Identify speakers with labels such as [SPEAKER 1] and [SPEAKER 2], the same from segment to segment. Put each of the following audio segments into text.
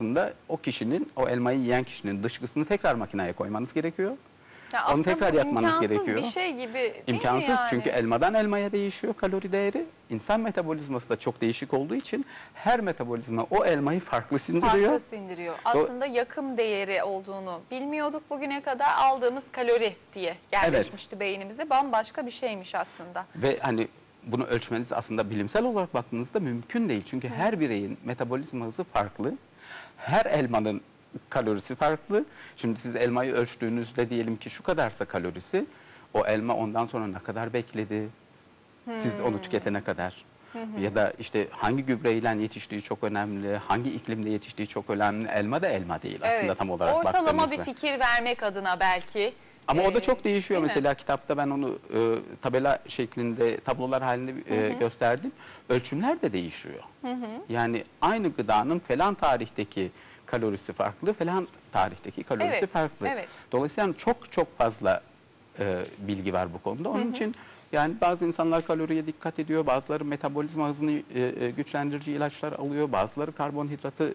[SPEAKER 1] aslında o kişinin, o elmayı yiyen kişinin dışkısını tekrar makineye koymanız gerekiyor.
[SPEAKER 2] Ya
[SPEAKER 1] Onu tekrar yakmanız gerekiyor.
[SPEAKER 2] bir şey gibi değil
[SPEAKER 1] İmkansız
[SPEAKER 2] yani?
[SPEAKER 1] çünkü elmadan elmaya değişiyor kalori değeri. İnsan metabolizması da çok değişik olduğu için her metabolizma o elmayı farklı sindiriyor.
[SPEAKER 2] farklı sindiriyor. Aslında yakım değeri olduğunu bilmiyorduk bugüne kadar aldığımız kalori diye yerleşmişti beynimize. Bambaşka bir şeymiş aslında.
[SPEAKER 1] Ve hani bunu ölçmeniz aslında bilimsel olarak baktığınızda mümkün değil. Çünkü her bireyin metabolizma hızı farklı. Her elmanın kalorisi farklı. Şimdi siz elmayı ölçtüğünüzde diyelim ki şu kadarsa kalorisi. O elma ondan sonra ne kadar bekledi? Siz onu tüketene kadar. Ya da işte hangi gübreyle yetiştiği çok önemli, hangi iklimde yetiştiği çok önemli. Elma da elma değil aslında
[SPEAKER 2] Evet,
[SPEAKER 1] tam olarak
[SPEAKER 2] Ortalama
[SPEAKER 1] baktığınızda.
[SPEAKER 2] bir fikir vermek adına belki.
[SPEAKER 1] Ama o da
[SPEAKER 2] Ee,
[SPEAKER 1] çok değişiyor.
[SPEAKER 2] değil mi?
[SPEAKER 1] Mesela kitapta ben onu e, tabela şeklinde, tablolar halinde e, gösterdim. Ölçümler de değişiyor. Yani aynı gıdanın falan tarihteki kalorisi farklı, falan tarihteki kalorisi
[SPEAKER 2] Evet,
[SPEAKER 1] farklı.
[SPEAKER 2] evet.
[SPEAKER 1] Dolayısıyla çok çok fazla e, bilgi var bu konuda. Onun için yani bazı insanlar kaloriye dikkat ediyor, bazıları metabolizma hızını e, e, güçlendirici ilaçlar alıyor, bazıları karbonhidratı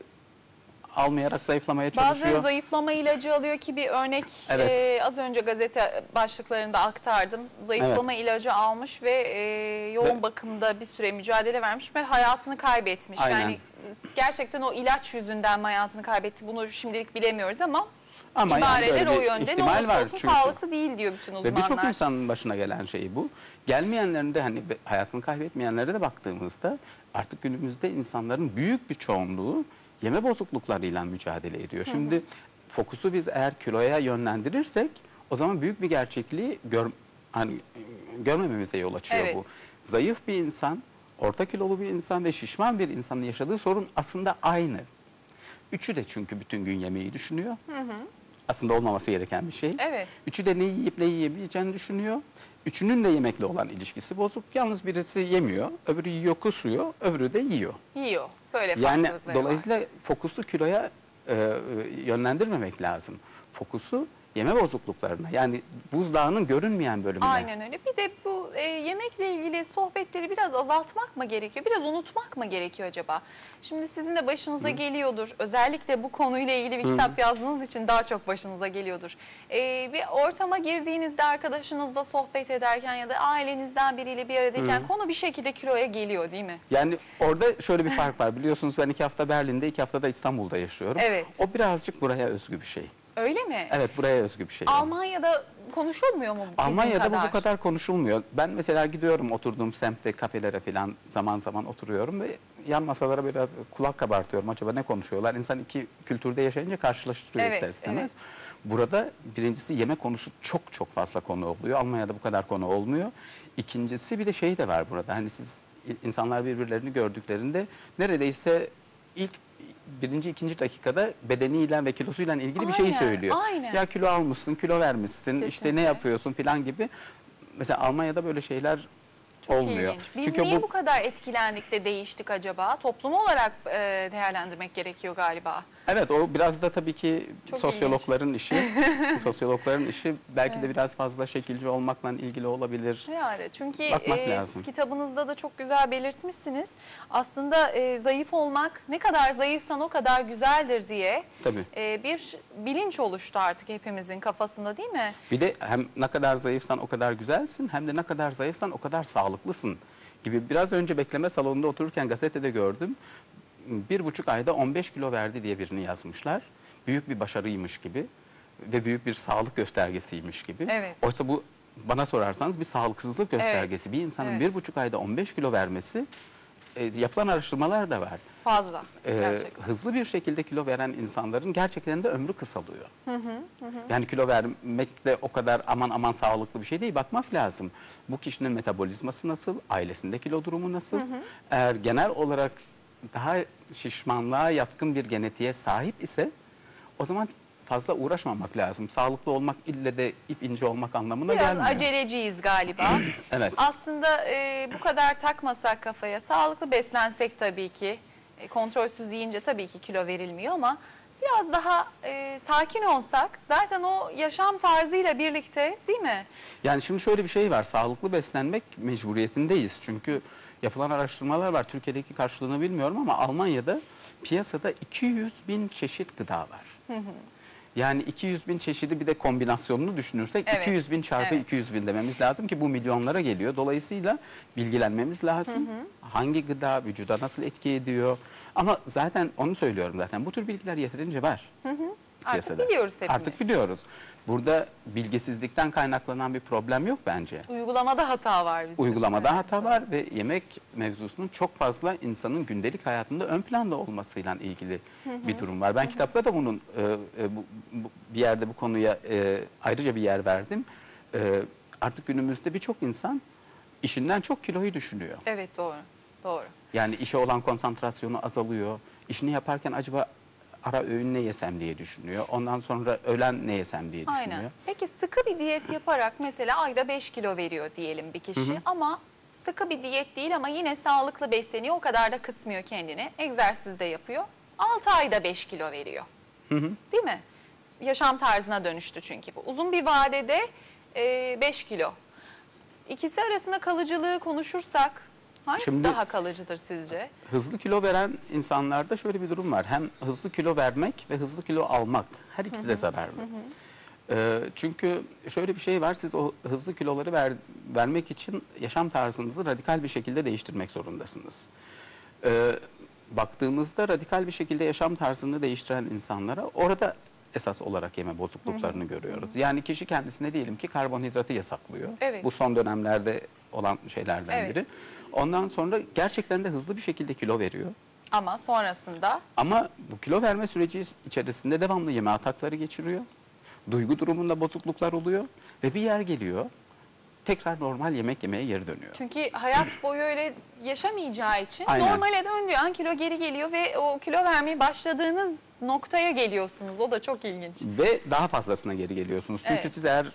[SPEAKER 1] almayarak zayıflamaya çalışıyor.
[SPEAKER 2] Bazıları zayıflama ilacı alıyor ki bir örnek
[SPEAKER 1] Evet.
[SPEAKER 2] e, az önce gazete başlıklarında aktardım. Zayıflama ilacı almış ve e, yoğun
[SPEAKER 1] Ve-
[SPEAKER 2] bakımda bir süre mücadele vermiş ve hayatını kaybetmiş.
[SPEAKER 1] Aynen.
[SPEAKER 2] Yani gerçekten o ilaç yüzünden mi hayatını kaybetti bunu şimdilik bilemiyoruz ama,
[SPEAKER 1] Ama yani
[SPEAKER 2] ibareler
[SPEAKER 1] böyle
[SPEAKER 2] o yönde. Ne olursa
[SPEAKER 1] var
[SPEAKER 2] olsun
[SPEAKER 1] çünkü.
[SPEAKER 2] sağlıklı değil diyor bütün
[SPEAKER 1] Ve
[SPEAKER 2] uzmanlar.
[SPEAKER 1] birçok insanın başına gelen şey bu. Gelmeyenlerin de hani hayatını kaybetmeyenlere de baktığımızda artık günümüzde insanların büyük bir çoğunluğu yeme bozukluklarıyla mücadele ediyor. Şimdi fokusu biz eğer kiloya yönlendirirsek o zaman büyük bir gerçekliği gör, hani, görmememize yol açıyor
[SPEAKER 2] Evet.
[SPEAKER 1] bu. Zayıf bir insan, orta kilolu bir insan ve şişman bir insanın yaşadığı sorun aslında aynı. Üçü de çünkü bütün gün yemeği düşünüyor. Aslında olmaması gereken bir şey.
[SPEAKER 2] Evet.
[SPEAKER 1] Üçü de ne yiyip ne yiyemeyeceğini düşünüyor. Üçünün de yemekle olan ilişkisi bozuk. Yalnız birisi yemiyor, öbürü yiyor kusuyor, öbürü de yiyor.
[SPEAKER 2] Yiyor. Böyle
[SPEAKER 1] Yani
[SPEAKER 2] farklılıkları var.
[SPEAKER 1] dolayısıyla fokusu kiloya e, e, yönlendirmemek lazım. Fokusu yeme bozukluklarına yani buzdağının görünmeyen bölümüne.
[SPEAKER 2] Aynen öyle. Bir de bu e, yemekle ilgili sohbetleri biraz azaltmak mı gerekiyor? Biraz unutmak mı gerekiyor acaba? Şimdi sizin de başınıza geliyordur. Özellikle bu konuyla ilgili bir kitap yazdığınız için daha çok başınıza geliyordur. E, bir ortama girdiğinizde arkadaşınızla sohbet ederken ya da ailenizden biriyle bir aradayken konu bir şekilde kiloya geliyor değil mi?
[SPEAKER 1] Yani orada şöyle bir fark var. Biliyorsunuz ben iki hafta Berlin'de, iki hafta da İstanbul'da yaşıyorum.
[SPEAKER 2] Evet.
[SPEAKER 1] O birazcık buraya özgü bir şey.
[SPEAKER 2] Öyle mi?
[SPEAKER 1] Evet buraya özgü bir şey.
[SPEAKER 2] Almanya'da konuşulmuyor mu bizim
[SPEAKER 1] Almanya'da
[SPEAKER 2] kadar?
[SPEAKER 1] bu bu kadar konuşulmuyor. Ben mesela gidiyorum oturduğum semtte kafelere falan zaman zaman oturuyorum ve yan masalara biraz kulak kabartıyorum. Acaba ne konuşuyorlar? İnsan iki kültürde yaşayınca karşılaştırıyor
[SPEAKER 2] Evet,
[SPEAKER 1] ister istemez. Burada birincisi yemek konusu çok çok fazla konu oluyor. Almanya'da bu kadar konu olmuyor. İkincisi bir de şey de var burada. Hani siz insanlar birbirlerini gördüklerinde neredeyse ilk birinci, ikinci dakikada bedeniyle ve kilosuyla ilgili bir şey
[SPEAKER 2] Aynen,
[SPEAKER 1] söylüyor.
[SPEAKER 2] aynen.
[SPEAKER 1] Ya kilo almışsın, kilo vermişsin, işte
[SPEAKER 2] Kesinlikle.
[SPEAKER 1] ne yapıyorsun falan gibi. Mesela Almanya'da böyle şeyler olmuyor.
[SPEAKER 2] ilginç. Biz
[SPEAKER 1] Çünkü
[SPEAKER 2] niye
[SPEAKER 1] bu
[SPEAKER 2] bu... kadar etkilendik de değiştik acaba? Toplum olarak e, değerlendirmek gerekiyor galiba.
[SPEAKER 1] evet o biraz da tabii ki
[SPEAKER 2] Çok
[SPEAKER 1] sosyologların işi. sosyologların işi belki de biraz fazla şekilci olmakla ilgili olabilir.
[SPEAKER 2] Yani çünkü
[SPEAKER 1] Bakmak
[SPEAKER 2] e,
[SPEAKER 1] lazım.
[SPEAKER 2] kitabınızda da çok güzel belirtmişsiniz. Aslında e, zayıf olmak ne kadar zayıfsan o kadar güzeldir diye
[SPEAKER 1] Tabii.
[SPEAKER 2] e, bir bilinç oluştu artık hepimizin kafasında değil mi?
[SPEAKER 1] Bir de hem ne kadar zayıfsan o kadar güzelsin hem de ne kadar zayıfsan o kadar sağlıklısın gibi. Biraz önce bekleme salonunda otururken gazetede gördüm. Bir buçuk ayda 15 kilo verdi diye birini yazmışlar. Büyük bir başarıymış gibi ve büyük bir sağlık göstergesiymiş gibi.
[SPEAKER 2] Evet.
[SPEAKER 1] Oysa bu bana sorarsanız bir sağlıksızlık göstergesi. Bir insanın
[SPEAKER 2] evet.
[SPEAKER 1] bir buçuk ayda 15 kilo vermesi e, yapılan araştırmalar da var.
[SPEAKER 2] Fazla. Gerçekten.
[SPEAKER 1] hızlı bir şekilde kilo veren insanların gerçekten de ömrü kısalıyor. Yani kilo vermek de o kadar aman aman sağlıklı bir şey değil. Bakmak lazım. Bu kişinin metabolizması nasıl, ailesinde kilo durumu nasıl? Eğer genel olarak daha şişmanlığa yatkın bir genetiğe sahip ise o zaman fazla uğraşmamak lazım. Sağlıklı olmak ille de ip ince olmak anlamına
[SPEAKER 2] Biraz
[SPEAKER 1] gelmiyor.
[SPEAKER 2] aceleciyiz galiba.
[SPEAKER 1] Evet.
[SPEAKER 2] Aslında e, bu kadar takmasak kafaya, sağlıklı beslensek tabii ki, e, kontrolsüz yiyince tabii ki kilo verilmiyor ama biraz daha e, sakin olsak zaten o yaşam tarzıyla birlikte değil mi?
[SPEAKER 1] Yani şimdi şöyle bir şey var. Sağlıklı beslenmek mecburiyetindeyiz. Çünkü yapılan araştırmalar var. Türkiye'deki karşılığını bilmiyorum ama Almanya'da piyasada 200 bin çeşit gıda var. Yani 200 bin çeşidi bir de kombinasyonunu düşünürsek
[SPEAKER 2] Evet,
[SPEAKER 1] 200 bin çarpı
[SPEAKER 2] evet.
[SPEAKER 1] 200 bin dememiz lazım ki bu milyonlara geliyor. Dolayısıyla bilgilenmemiz lazım. Hangi gıda vücuda nasıl etki ediyor? Ama zaten onu söylüyorum zaten bu tür bilgiler yeterince var.
[SPEAKER 2] Artık biliyoruz hepimiz.
[SPEAKER 1] Artık biliyoruz. Burada bilgisizlikten kaynaklanan bir problem yok bence.
[SPEAKER 2] Uygulamada hata var bizim.
[SPEAKER 1] Uygulamada
[SPEAKER 2] Evet.
[SPEAKER 1] hata var ve yemek mevzusunun çok fazla insanın gündelik hayatında ön planda olmasıyla ilgili bir durum var. Ben kitapta da bunun e, e, bu, bu- bir yerde bu konuya e, ayrıca bir yer verdim. E, artık günümüzde birçok insan işinden çok kiloyu düşünüyor.
[SPEAKER 2] Evet doğru. Doğru.
[SPEAKER 1] Yani işe olan konsantrasyonu azalıyor. İşini yaparken acaba ara öğün ne yesem diye düşünüyor. Ondan sonra öğlen ne yesem diye düşünüyor.
[SPEAKER 2] Aynen. Peki sıkı bir diyet yaparak mesela ayda 5 kilo veriyor diyelim bir kişi ama sıkı bir diyet değil ama yine sağlıklı besleniyor. O kadar da kısmıyor kendini. Egzersiz de yapıyor. 6 ayda 5 kilo veriyor. Değil mi? Yaşam tarzına dönüştü çünkü bu. Uzun bir vadede 5 kilo. İkisi arasında kalıcılığı konuşursak hangisi
[SPEAKER 1] Şimdi-
[SPEAKER 2] daha kalıcıdır sizce?
[SPEAKER 1] Hızlı kilo veren insanlarda şöyle bir durum var. Hem hızlı kilo vermek ve hızlı kilo almak her ikisi de zararlı. Ee, çünkü şöyle bir şey var. Siz o hızlı kiloları ver- vermek için yaşam tarzınızı radikal bir şekilde değiştirmek zorundasınız. Ee, baktığımızda radikal bir şekilde yaşam tarzını değiştiren insanlara orada esas olarak yeme bozukluklarını görüyoruz. Yani kişi kendisine diyelim ki karbonhidratı yasaklıyor.
[SPEAKER 2] Evet.
[SPEAKER 1] Bu son dönemlerde olan şeylerden
[SPEAKER 2] Evet.
[SPEAKER 1] biri. Ondan sonra gerçekten de hızlı bir şekilde kilo veriyor.
[SPEAKER 2] Ama sonrasında
[SPEAKER 1] Ama bu kilo verme süreci içerisinde devamlı yeme atakları geçiriyor. Duygu durumunda bozukluklar oluyor ve bir yer geliyor. Tekrar normal yemek yemeye geri dönüyor.
[SPEAKER 2] Çünkü hayat boyu öyle yaşamayacağı için
[SPEAKER 1] Aynen.
[SPEAKER 2] normale döndüğü an kilo geri geliyor ve o kilo vermeye başladığınız noktaya geliyorsunuz. O da çok ilginç.
[SPEAKER 1] Ve daha fazlasına geri geliyorsunuz. Çünkü
[SPEAKER 2] Evet.
[SPEAKER 1] siz eğer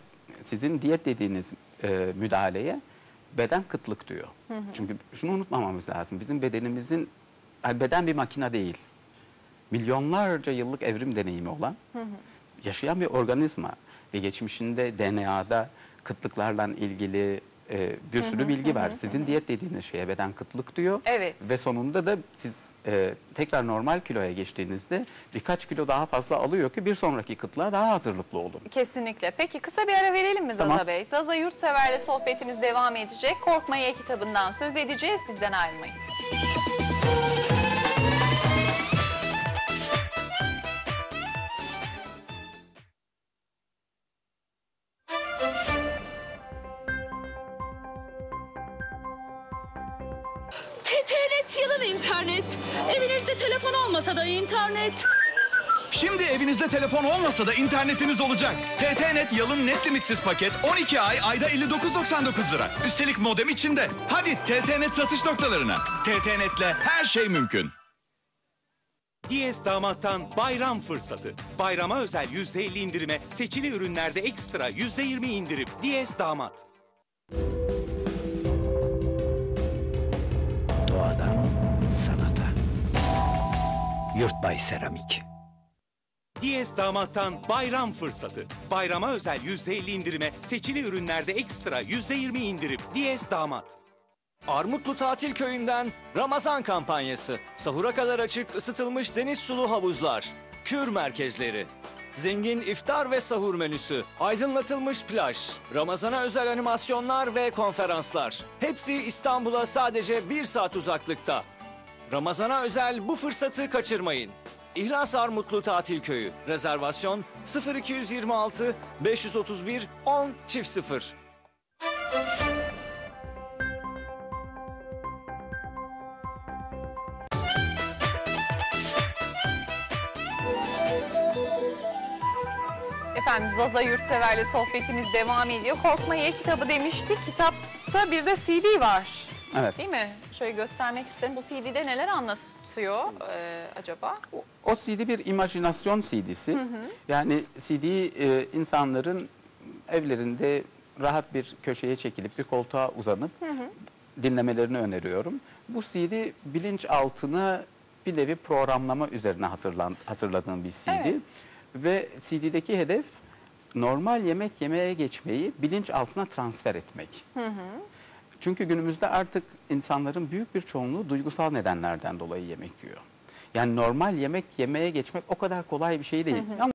[SPEAKER 1] sizin diyet dediğiniz e, müdahaleye beden kıtlık diyor. Çünkü şunu unutmamamız lazım. Bizim bedenimizin beden bir makine değil. Milyonlarca yıllık evrim deneyimi olan yaşayan bir organizma ve geçmişinde DNA'da kıtlıklarla ilgili e, bir sürü bilgi var. Sizin diyet dediğiniz şeye beden kıtlık diyor.
[SPEAKER 2] Evet.
[SPEAKER 1] Ve sonunda da siz e, tekrar normal kiloya geçtiğinizde birkaç kilo daha fazla alıyor ki bir sonraki kıtlığa daha hazırlıklı olun.
[SPEAKER 2] Kesinlikle. Peki kısa bir ara verelim mi Zaza
[SPEAKER 1] Tamam.
[SPEAKER 2] Bey? Zaza Yurtsever'le sohbetimiz devam edecek. Korkmaya kitabından söz edeceğiz. Bizden ayrılmayın.
[SPEAKER 3] TTNet yılın internet. Evinizde telefon olmasa da internet.
[SPEAKER 4] Şimdi evinizde telefon olmasa da internetiniz olacak. TTNet yalın net limitsiz paket 12 ay ayda 59.99 lira. Üstelik modem içinde. Hadi TTNet satış noktalarına. TTNet'le her şey mümkün.
[SPEAKER 5] Diyes Damat'tan bayram fırsatı. Bayrama özel %50 indirime, seçili ürünlerde ekstra %20 indirim. Diyes Damat.
[SPEAKER 6] Yurtbay Seramik.
[SPEAKER 5] Diyes Damat'tan bayram fırsatı. Bayrama özel %50 indirime, seçili ürünlerde ekstra %20 indirim. Diyes Damat.
[SPEAKER 7] Armutlu Tatil Köyü'nden Ramazan kampanyası. Sahura kadar açık ısıtılmış deniz sulu havuzlar. Kür merkezleri. Zengin iftar ve sahur menüsü. Aydınlatılmış plaj. Ramazana özel animasyonlar ve konferanslar. Hepsi İstanbul'a sadece bir saat uzaklıkta. Ramazana özel bu fırsatı kaçırmayın. İhlas Armutlu Tatil Köyü. Rezervasyon 0226 531 10 çift 0.
[SPEAKER 2] Efendim Zaza Yurtsever'le sohbetimiz devam ediyor. Korkma Ye kitabı demiştik. Kitapta bir de CD var.
[SPEAKER 1] Evet.
[SPEAKER 2] Değil mi? Şöyle göstermek isterim. Bu CD'de neler anlatıyor e, acaba?
[SPEAKER 1] O- O CD bir imajinasyon CD'si. Yani CD e, insanların evlerinde rahat bir köşeye çekilip bir koltuğa uzanıp dinlemelerini öneriyorum. Bu CD bilinçaltına bir nevi programlama üzerine hazırlan, hazırladığım bir CD.
[SPEAKER 2] Evet.
[SPEAKER 1] Ve CD'deki hedef normal yemek yemeye geçmeyi bilinçaltına transfer etmek. Çünkü günümüzde artık insanların büyük bir çoğunluğu duygusal nedenlerden dolayı yemek yiyor. Yani normal yemek yemeye geçmek o kadar kolay bir şey değil. Ama